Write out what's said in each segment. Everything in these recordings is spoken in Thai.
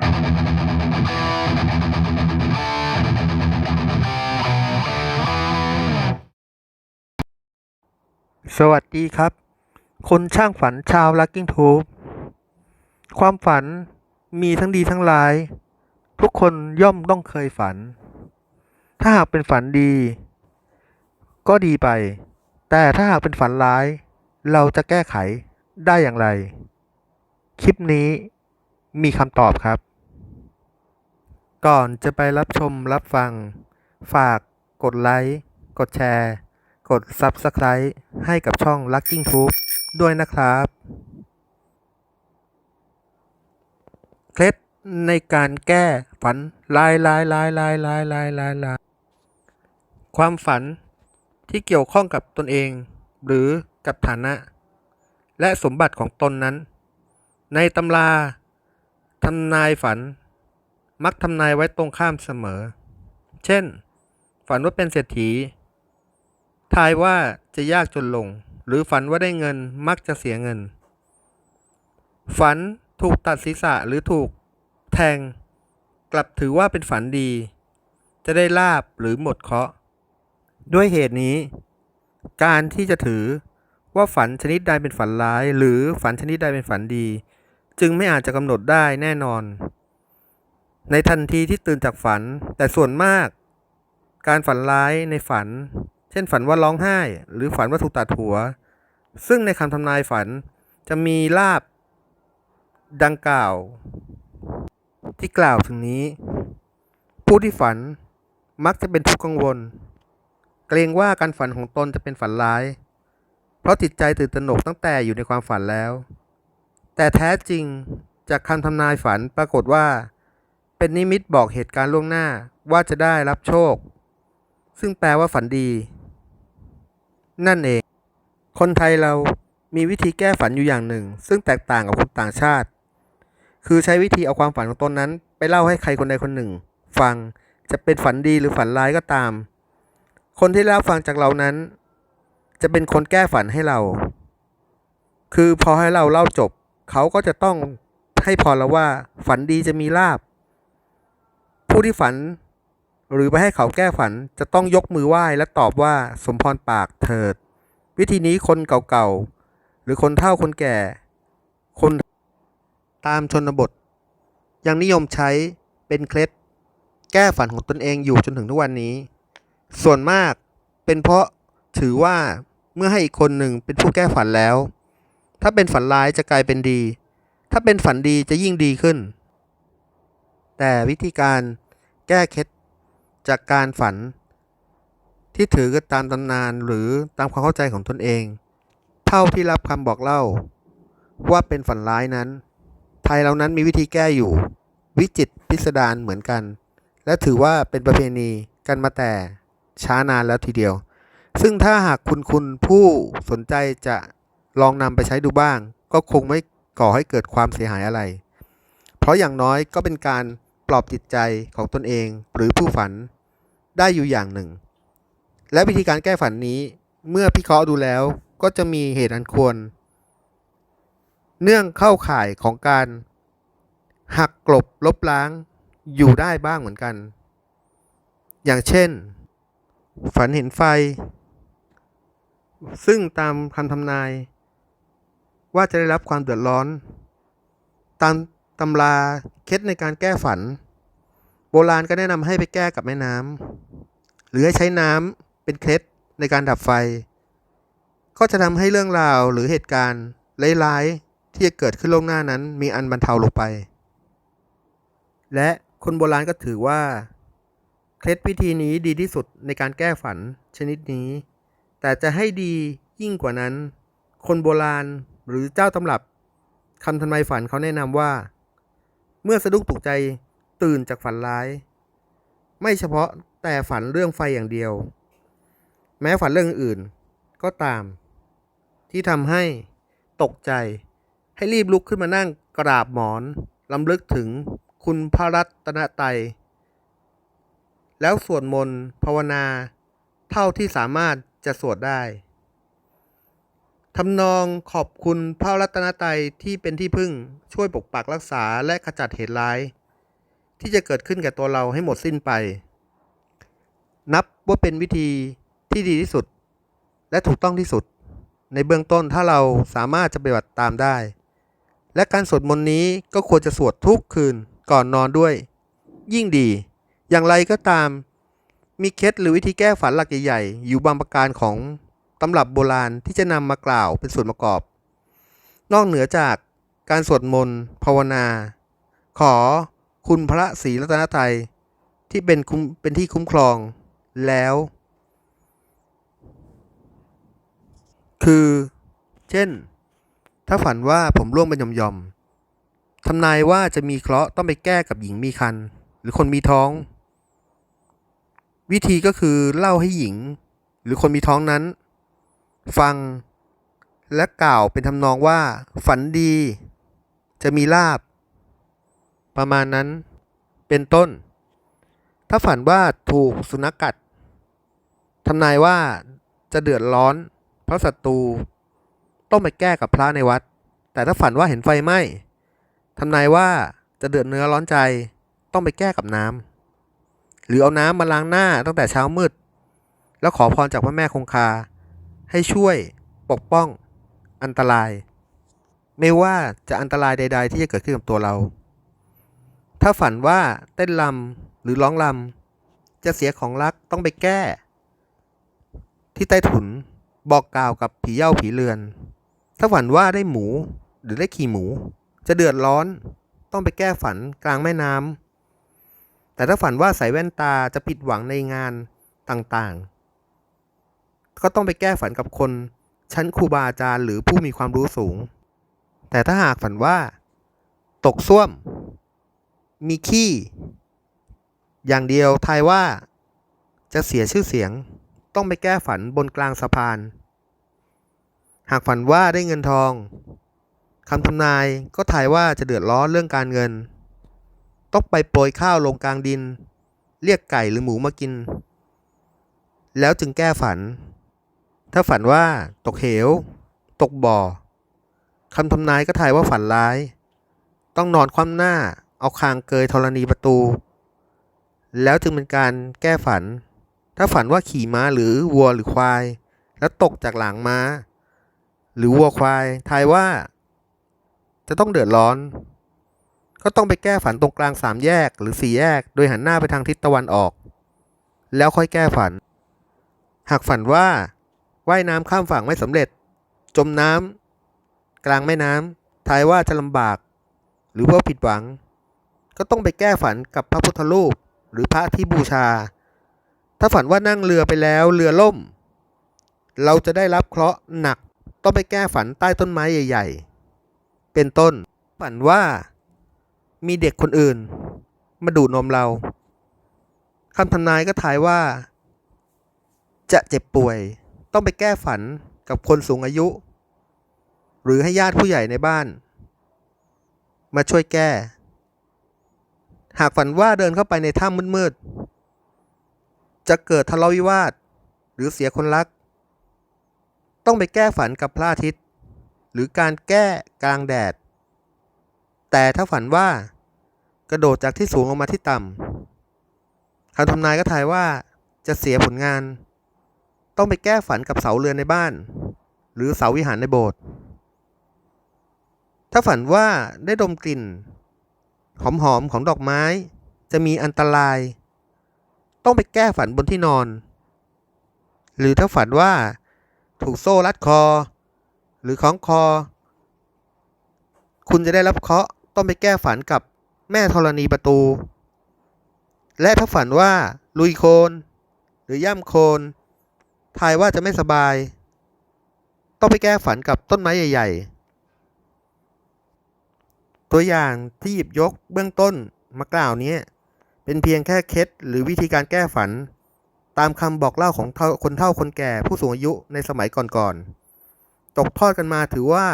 สวัสดีครับ คนช่างฝันชาวลักกิ้งทูบความฝันมีทั้งดีทั้งร้าย ทุกคนย่อมต้องเคยฝัน ถ้าหากเป็นฝันดี ก็ดีไป แต่ถ้าหากเป็นฝันร้าย เราจะแก้ไขได้อย่างไร คลิปนี้มีคำตอบครับ ก่อนจะไปรับชมรับฟัง ฝากกดไลค์ กดแชร์ กด Subscribe ให้กับช่อง Lucking Tube ด้วยนะครับ เคล็ดในการแก้ฝันลายลายลายลายลายลายลายลายความฝันที่เกี่ยวข้องกับตนเอง หรือกับฐานะ และสมบัติของตนนั้น ในตำราทำนายฝัน มักทำนายไว้ตรงข้ามเสมอ เช่น ฝันว่าเป็นเศรษฐี ทายว่าจะยากจนลง หรือฝันว่าได้เงินมักจะเสียเงิน ฝันถูกตัดศีรษะหรือถูกแทง กลับถือว่าเป็นฝันดี จะได้ลาบหรือหมดเคราะห์ด้วยเหตุนี้ การที่จะถือว่าฝันชนิดใดเป็นฝันร้าย หรือฝันชนิดใดเป็นฝันดี จึงไม่อาจจะกำหนดได้แน่นอน ในทันทีที่ตื่นจากฝัน แต่ส่วนมาก การฝันร้ายในฝัน เช่นฝันว่าร้องไห้ หรือฝันว่าถูกตัดหัว ซึ่งในคำทำนายฝันจะมีลาบดังกล่าว ที่กล่าวถึงนี้ ผู้ที่ฝันมักจะเป็นทุกข์กังวล เกรงว่าการฝันของตนจะเป็นฝันร้าย เพราะจิตใจตื่นตระหนกตั้งแต่อยู่ในความฝันแล้ว แต่แท้จริงจากคำทำนายฝันปรากฏว่า เป็นนิมิตบอกเหตุการณ์ล่วงหน้าว่าจะได้รับโชค ซึ่งแปลว่าฝันดี นั่นเอง คนไทยเรามีวิธีแก้ฝันอยู่อย่างหนึ่ง ซึ่งแตกต่างกับคนต่างชาติ คือใช้วิธีเอาความฝันของตนนั้น ไปเล่าให้ใครคนใดคนหนึ่ง ฟังจะเป็นฝันดีหรือฝันร้ายก็ตาม คนที่รับฟังจากเรานั้น จะเป็นคนแก้ฝันให้เรา คือพอให้เราเล่าจบ เขาก็จะต้องให้พรเราว่าฝันดีจะมีลาบ ผู้ที่ฝัน หรือไปให้เขาแก้ฝันจะต้องยกมือไหว้และตอบว่าสมพรปากเถิด วิธีนี้คนเก่าๆ หรือคนเฒ่าคนแก่ คนตามชนบท ยังนิยมใช้เป็นเคล็ด แก้ฝันของตนเองอยู่จนถึงทุกวันนี้ ส่วนมากเป็นเพราะถือว่าเมื่อให้อีกคนหนึ่งเป็นผู้แก้ฝันแล้ว ถ้าเป็นฝันร้ายจะกลายเป็นดี ถ้าเป็นฝันดีจะยิ่งดีขึ้น แต่วิธีการแก้เคล็ดจากการฝัน ที่ถือตามตำนานหรือตามความเข้าใจของตนเอง เท่าที่รับคำบอกเล่า ว่าเป็นฝันร้ายนั้น ไทยเรานั้นมีวิธีแก้อยู่ วิจิตพิสดารเหมือนกัน และถือว่าเป็นประเพณีกันมาแต่ช้านานแล้วทีเดียว ซึ่งถ้าหากคุณคุณผู้สนใจจะลองนำไปใช้ดูบ้าง ก็คงไม่ก่อให้เกิดความเสียหายอะไร เพราะอย่างน้อยก็เป็นการ ปลอบจิตใจของตนเองหรือผู้ฝันได้อยู่อย่างหนึ่ง และวิธีการแก้ฝันนี้เมื่อพิเคราะห์ดูแล้วก็จะมีเหตุอันควร เนื่องเข้าข่ายของการ หักกลบลบล้างอยู่ได้บ้างเหมือนกัน อย่างเช่น ฝันเห็นไฟ ซึ่งตามคำทำนาย ว่าจะได้รับความเดือดร้อน ตาม ตำราเคล็ดในการแก้ฝัน โบราณก็แนะนำให้ไปแก้กับแม่น้ำหรือให้ใช้น้ำเป็นเคล็ดในการดับไฟ ก็จะทำให้เรื่องราวหรือเหตุการณ์ร้ายๆที่จะเกิดขึ้นล่วงหน้านั้น มีอันบรรเทาลงไป และคนโบราณก็ถือว่าเคล็ดวิธีนี้ดีที่สุดในการแก้ฝันชนิดนี้ แต่จะให้ดียิ่งกว่านั้น คนโบราณหรือเจ้าตำรับคำทำนายฝันเขาแนะนำว่า เมื่อสะดุ้งตกใจตื่นจากฝันร้าย ไม่เฉพาะแต่ฝันเรื่องไฟอย่างเดียว แม้ฝันเรื่องอื่นก็ตาม ที่ทำให้ตกใจ ให้รีบลุกขึ้นมานั่งกราบหมอนลำลึกถึงคุณพระรัตนตรัยแล้วสวดมนต์ภาวนา เท่าที่สามารถจะสวดได้ ทำนองขอบคุณพระรัตนตรัยที่เป็นที่พึ่งช่วยปกปักรักษาและขจัดเหตุร้าย ที่จะเกิดขึ้นกับตัวเราให้หมดสิ้นไป นับว่าเป็นวิธีที่ดีที่สุด และถูกต้องที่สุด ในเบื้องต้นถ้าเราสามารถจะปฏิบัติตามได้ และการสวดมนต์นี้ก็ควรจะสวดทุกคืนก่อนนอนด้วย ยิ่งดี อย่างไรก็ตาม มีเคล็ดหรือวิธีแก้ฝันหลักใหญ่ๆอยู่บางประการของ ตำรับโบราณที่จะนำมากล่าวเป็นส่วนประกอบ นอกเหนือจากการสวดมนต์ภาวนา ขอคุณพระศรีรัตนตรัยที่เป็นคุ้มเป็นที่คุ้มครองแล้ว คือ เช่น ถ้าฝันว่าผมร่วงเป็นหย่อมๆทำนายว่าจะมีเคราะห์ต้องไปแก้กับหญิงมีคัน หรือคนมีท้อง วิธีก็คือเล่าให้หญิง หรือคนมีท้องนั้น ฟัง และกล่าวเป็นทำนองว่า ฝันดี จะมีลาบ ประมาณนั้นเป็นต้น ถ้าฝันว่าถูกสุนัขกัดทำนายว่าจะเดือดร้อน เพราะศัตรูต้องไปแก้กับพระในวัด แต่ถ้าฝันว่าเห็นไฟไหม้ทำนายว่าจะเดือดเนื้อร้อนใจต้องไปแก้กับน้ำหรือเอาน้ำมาล้างหน้าตั้งแต่เช้ามืด แล้วขอพรจากพระแม่คงคา ให้ช่วยปกป้องอันตราย ไม่ว่าจะอันตรายใด ๆ ที่จะเกิดขึ้นกับตัวเรา ถ้าฝันว่าเต้นลำหรือร้องลำจะเสียของรักต้องไปแก้ ที่ใต้ถุนบอกกล่าวกับผีเหย้าผีเรือน ถ้าฝันว่าได้หมูหรือได้ขี่หมู จะเดือดร้อนต้องไปแก้ฝันกลางแม่น้ำแต่ถ้าฝันว่าใส่แว่นตาจะผิดหวังในงานต่างๆ ก็ต้องไปแก้ฝันกับคน ชั้นครูบาอาจารย์หรือผู้มีความรู้สูง แต่ถ้าหากฝันว่า ตกส้วม มีขี้ อย่างเดียวทายว่า จะเสียชื่อเสียง ต้องไปแก้ฝันบนกลางสะพาน หากฝันว่าได้เงินทองคำทำนายก็ทายว่าจะเดือดร้อนเรื่องการเงิน ต้องไปโปรยข้าวลงกลางดิน เรียกไก่หรือหมูมากิน แล้วจึงแก้ฝัน ถ้าฝันว่าตกเหว ตกบ่อคำทำนายก็ทายว่าฝันร้าย ต้องนอนคว่ำหน้า เอาคางเกยธรณีประตู แล้วจึงเป็นการแก้ฝัน ถ้าฝันว่าขี่ม้าหรือวัวหรือควาย แล้วตกจากหลังม้า หรือวัวควายทายว่า จะต้องเดือดร้อน ก็ต้องไปแก้ฝันตรงกลางสามแยกหรือสี่แยก โดยหันหน้าไปทางทิศตะวันออก แล้วค่อยแก้ฝัน หากฝันว่า ว่ายน้ำข้ามฝั่งไม่สำเร็จ จมน้ำกลางแม่น้ำทายว่าจะลำบาก หรือว่าผิดหวัง ก็ต้องไปแก้ฝันกับพระพุทธรูปหรือพระที่บูชา ถ้าฝันว่านั่งเรือไปแล้วเรือล่ม เราจะได้รับเคราะห์หนักต้องไปแก้ฝันใต้ต้นไม้ใหญ่ ๆ เป็นต้น ฝันว่ามีเด็กคนอื่น มาดูดนมเราคำทำนายก็ทายว่า จะเจ็บป่วย ต้องไปแก้ฝันกับคนสูงอายุ หรือให้ญาติผู้ใหญ่ในบ้าน มาช่วยแก้ หากฝันว่าเดินเข้าไปในถ้ำมืดๆจะเกิดทะเลาะวิวาท หรือเสียคนรัก ต้องไปแก้ฝันกับพระอาทิตย์ หรือการแก้กลางแดด แต่ถ้าฝันว่ากระโดดจากที่สูงลงมาที่ต่ำคำทำนายก็ทายว่าจะเสียผลงาน ต้องไปแก้ฝันกับเสาเรือนในบ้าน หรือเสาวิหารในโบสถ์ถ้าฝันว่าได้ดมกลิ่น หอมๆของดอกไม้ จะมีอันตราย ต้องไปแก้ฝันบนที่นอน หรือถ้าฝันว่าถูกโซ่รัดคอ หรือคล้องคอ คุณจะได้รับเคราะห์ต้องไปแก้ฝันกับแม่ธรณีประตู และถ้าฝันว่าลุยโคลนหรือย่ำโคลน ทายว่าจะไม่สบาย ต้องไปแก้ฝันกับต้นไม้ใหญ่ ๆ ตัวอย่างที่หยิบยกเบื้องต้นมากล่าวนี้เป็นเพียงแค่เคล็ดหรือวิธีการแก้ฝัน ตามคำบอกเล่าของคนเฒ่าคนแก่ผู้สูงอายุในสมัยก่อนๆ ตกทอดกันมาถือว่า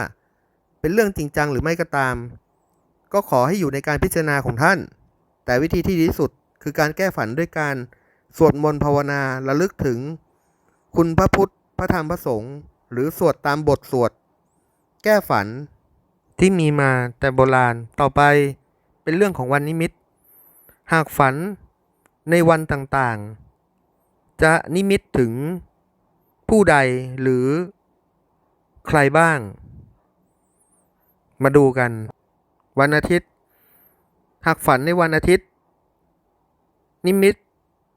เป็นเรื่องจริงจังหรือไม่ก็ตาม ก็ขอให้อยู่ในการพิจารณาของท่าน แต่วิธีที่ดีที่สุดคือการแก้ฝันด้วยการสวดมนต์ภาวนาระลึกถึง คุณพระพุทธ พระธรรมพระสงฆ์หรือสวดตามบทสวด แก้ฝันที่มีมาแต่โบราณต่อไปเป็นเรื่องของวันนิมิต หากฝันในวันต่างๆ จะนิมิตถึงผู้ใดหรือใครบ้าง มาดูกัน วันอาทิตย์ หากฝันในวันอาทิตย์ นิมิต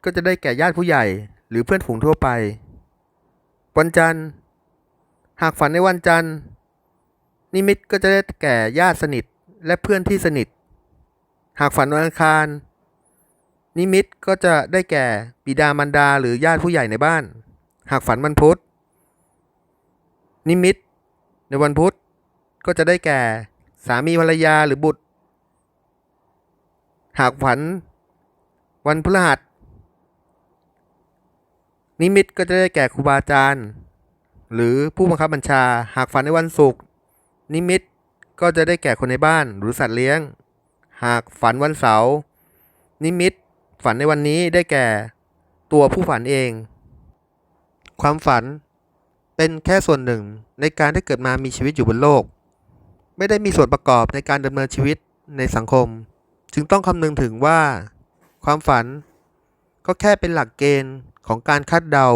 ก็จะได้แก่ญาติผู้ใหญ่ หรือเพื่อนฝูงทั่วไป วันจันทร์ หากฝันในวันจันทร์ นิมิตก็จะได้แก่ญาติสนิทและเพื่อนที่สนิท หากฝันวันอังคาร นิมิตก็จะได้แก่บิดามารดาหรือญาติผู้ใหญ่ในบ้าน หากฝันวันพุธ นิมิต ในวันพุธก็จะได้แก่สามีภรรยาหรือบุตร หากฝัน วันพฤหัส นิมิตก็จะได้แก่ครูบาอาจารย์ หรือผู้บังคับบัญชา หากฝันในวันศุกร์นิมิตก็จะได้แก่คนในบ้านหรือสัตว์เลี้ยง หากฝันวันเสาร์นิมิตฝันในวันนี้ได้แก่ตัวผู้ฝันเอง ความฝันเป็นแค่ส่วนหนึ่งในการที่เกิดมามีชีวิตอยู่บนโลก ไม่ได้มีส่วนประกอบในการดำเนินชีวิตในสังคม จึงต้องคำนึงถึงว่า ความฝันก็แค่เป็นหลักเกณฑ์ ของการคาดเดา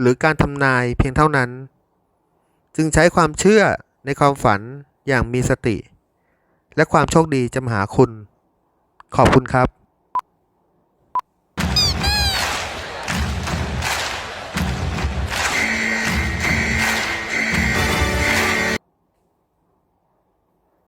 หรือการทำนายเพียงเท่านั้น จึงใช้ความเชื่อในความฝันอย่างมีสติ และความโชคดีจะมาหาคุณ ขอบคุณครับ